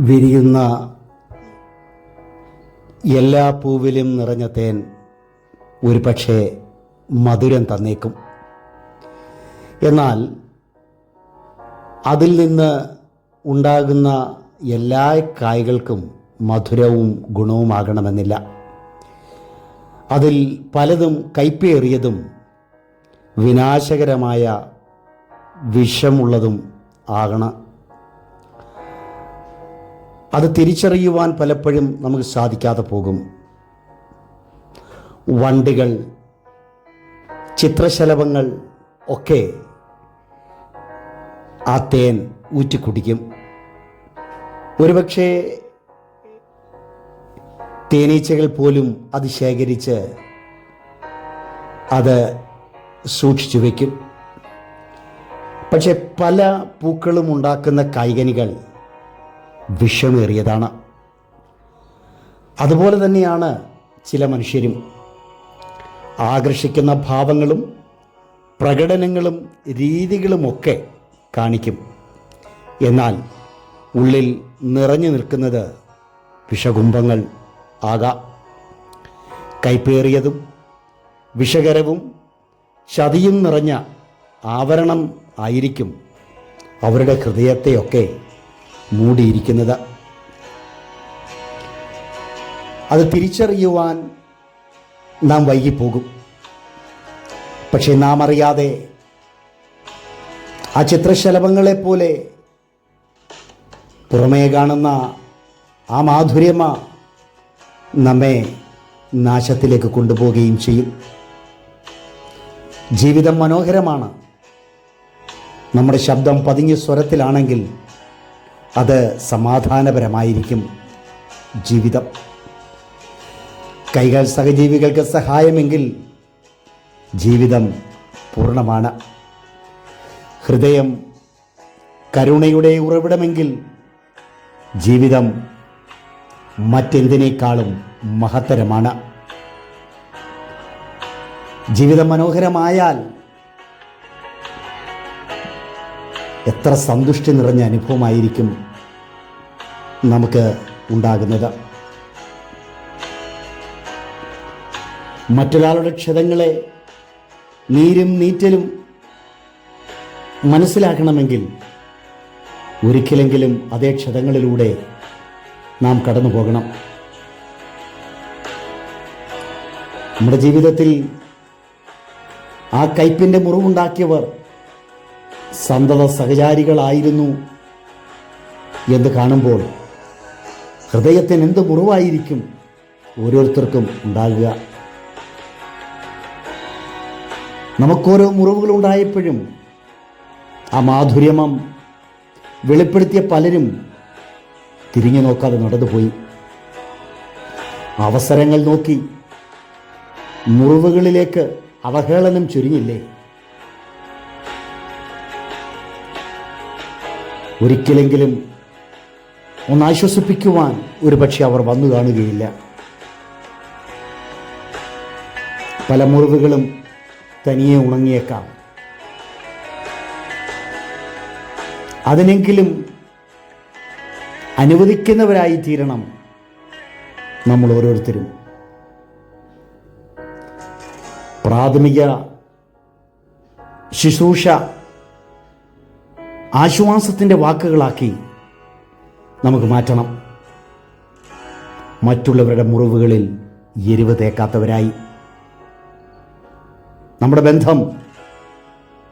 വിരിയുന്ന എല്ലാ പൂവിലും നിറഞ്ഞ തേൻ ഒരു പക്ഷേ മധുരം തന്നേക്കും. എന്നാൽ അതിൽ നിന്ന് ഉണ്ടാകുന്ന എല്ലാ കായ്കൾക്കും മധുരവും ഗുണവുമാകണമെന്നില്ല. അതിൽ പലതും കൈപ്പേറിയതും വിനാശകരമായ വിഷമുള്ളതും ആകണം. അത് തിരിച്ചറിയുവാൻ പലപ്പോഴും നമുക്ക് സാധിക്കാതെ പോകും. വണ്ടികൾ ചിത്രശലഭങ്ങൾ ഒക്കെ ആ തേൻ ഊറ്റിക്കുടിക്കും. ഒരുപക്ഷെ തേനീച്ചകൾ പോലും അത് ശേഖരിച്ച് അത് സൂക്ഷിച്ചു വയ്ക്കും. പക്ഷെ പല പൂക്കളും ഉണ്ടാക്കുന്ന കായികനികൾ വിഷമേറിയതാണ്. അതുപോലെ തന്നെയാണ് ചില മനുഷ്യരും ആകർഷിക്കുന്ന ഭാവങ്ങളും പ്രകടനങ്ങളും രീതികളുമൊക്കെ കാണിക്കും. എന്നാൽ ഉള്ളിൽ നിറഞ്ഞു നിൽക്കുന്നത് വിഷകുംഭങ്ങൾ ആകാം. കൈപ്പേറിയതും വിഷകരവും ചതിയും നിറഞ്ഞ ആവരണം ആയിരിക്കും അവരുടെ ഹൃദയത്തെയൊക്കെ മൂടിയിരിക്കുന്നത്. അത് തിരിച്ചറിയുവാൻ നാം വൈകിപ്പോകും. പക്ഷെ നാം അറിയാതെ ആ ചിത്രശലഭങ്ങളെപ്പോലെ പുറമേ കാണുന്ന ആ മാധുര്യമ നമ്മെ നാശത്തിലേക്ക് കൊണ്ടുപോവുകയും ചെയ്യും. ജീവിതം മനോഹരമാണ്. നമ്മുടെ ശബ്ദം പതിഞ്ഞ സ്വരത്തിലാണെങ്കിൽ അത് സമാധാനപരമായിരിക്കും ജീവിതം. കൈകൾ സഹജീവികൾക്ക് സഹായമെങ്കിൽ ജീവിതം പൂർണമാണ്. ഹൃദയം കരുണയുടെ ഉറവിടമെങ്കിൽ ജീവിതം മറ്റെന്തിനേക്കാളും മഹത്തരമാണ്. ജീവിതം മനോഹരമായാൽ എത്ര സന്തുഷ്ടി നിറഞ്ഞ അനുഭവമായിരിക്കും നമുക്ക് ഉണ്ടാകുന്നത്. മറ്റൊരാളുടെ ക്ഷതങ്ങളെ നീരും നീറ്റലും മനസ്സിലാക്കണമെങ്കിൽ ഒരിക്കലെങ്കിലും അതേ ക്ഷതങ്ങളിലൂടെ നാം കടന്നു പോകണം. നമ്മുടെ ജീവിതത്തിൽ ആ കയ്പിന്റെ മുറിവുണ്ടാക്കിയവർ സന്തത സഹചാരികളായിരുന്നു എന്ന് കാണുമ്പോൾ ഹൃദയത്തിന് എന്ത് മുറിവായിരിക്കും ഓരോരുത്തർക്കും ഉണ്ടാകുക. നമുക്കോരോ മുറിവുകൾ ഉണ്ടായപ്പോഴും ആ മാധുര്യമം വെളിപ്പെടുത്തിയ പലരും തിരിഞ്ഞു നോക്കാതെ നടന്നുപോയി. അവസരങ്ങൾ നോക്കി മുറിവുകളിലേക്ക് അവഹേളനം ചുരുങ്ങില്ലേ ഒരിക്കലെങ്കിലും ഒന്ന് ആശ്വസിപ്പിക്കുവാൻ ഒരുപക്ഷെ അവർ വന്നു കാണുകയില്ല. പല മുറിവുകളും തനിയെ ഉണങ്ങിയേക്കാം. അതിനെങ്കിലും അനുവദിക്കുന്നവരായി തീരണം നമ്മൾ ഓരോരുത്തരും. പ്രാഥമിക ശുശ്രൂഷ ആശ്വാസത്തിന്റെ വാക്കുകളാക്കി നമുക്ക് മാറ്റണം. മറ്റുള്ളവരുടെ മുറിവുകളിൽ എരിവ് തേക്കാത്തവരായി. നമ്മുടെ ബന്ധം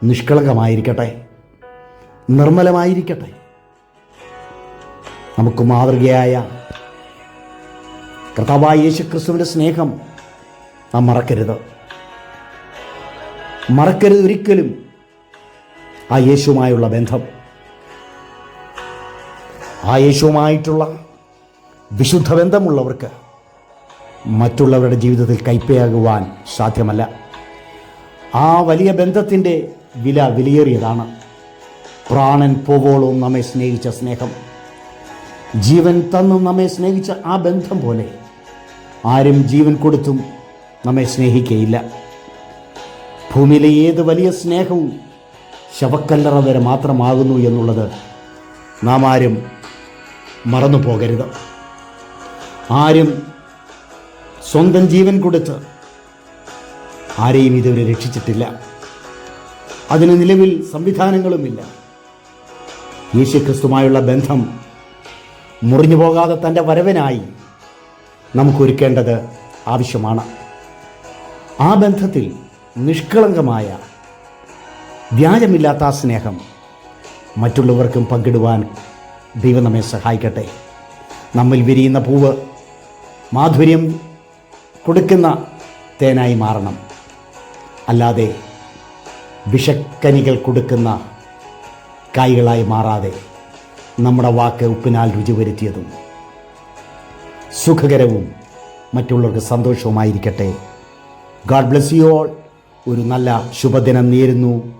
നിഷ്കളങ്കമായിരിക്കട്ടെ. നിർമ്മലമായിരിക്കട്ടെ. നമുക്ക് മാതൃകയായ കർത്താവായ യേശു ക്രിസ്തുവിന്റെ സ്നേഹം നാം മറക്കരുത്. മറക്കരുത് ഒരിക്കലും. ആ യേശുവുമായുള്ള ബന്ധം. ആ യേശുവുമായിട്ടുള്ള വിശുദ്ധ ബന്ധമുള്ളവർക്ക് മറ്റുള്ളവരുടെ ജീവിതത്തിൽ കൈപ്പയാകുവാൻ സാധ്യമല്ല. ആ വലിയ ബന്ധത്തിന്റെ വില വിലയേറിയതാണ്. പ്രാണൻ പോവോളവും നമ്മെ സ്നേഹിച്ച സ്നേഹം. ജീവൻ തന്നും നമ്മെ സ്നേഹിച്ച ആ ബന്ധം പോലെ ആരും ജീവൻ കൊടുത്തും നമ്മെ സ്നേഹിക്കയില്ല. ഭൂമിയിലെ ഏത് വലിയ സ്നേഹവും ശവക്കല്ലറ വരെ മാത്രമാകുന്നു എന്നുള്ളത് നാം ആരും മറന്നു പോകരുത്. ആരും സ്വന്തം ജീവൻ കൊടുത്ത് ആരെയും ഇതുവരെ രക്ഷിച്ചിട്ടില്ല. അതിന് നിലവിൽ സംവിധാനങ്ങളുമില്ല. യേശുക്രിസ്തുമായുള്ള ബന്ധം മുറിഞ്ഞു പോകാതെ തന്റെ വരവനായി നമുക്കൊരുക്കേണ്ടത് ആവശ്യമാണ്. ആ ബന്ധത്തിൽ നിഷ്കളങ്കമായ വ്യാജമില്ലാത്ത ആ സ്നേഹം മറ്റുള്ളവർക്കും പങ്കിടുവാൻ ദൈവം നമ്മെ സഹായിക്കട്ടെ. നമ്മിൽ വിരിയുന്ന പൂവ് മാധുര്യം കൊടുക്കുന്ന തേനായി മാറണം. അല്ലാതെ വിഷക്കനികൾ കൊടുക്കുന്ന കായ്കളായി മാറാതെ നമ്മുടെ വാക്ക് ഉപ്പിനാൽ രുചി വരുത്തിയതും സുഖകരവും മറ്റുള്ളവർക്ക് സന്തോഷവുമായിരിക്കട്ടെ. ഗാഡ് ബ്ലെസ് യു ഓൾ ഒരു നല്ല ശുഭദിനം നേരുന്നു.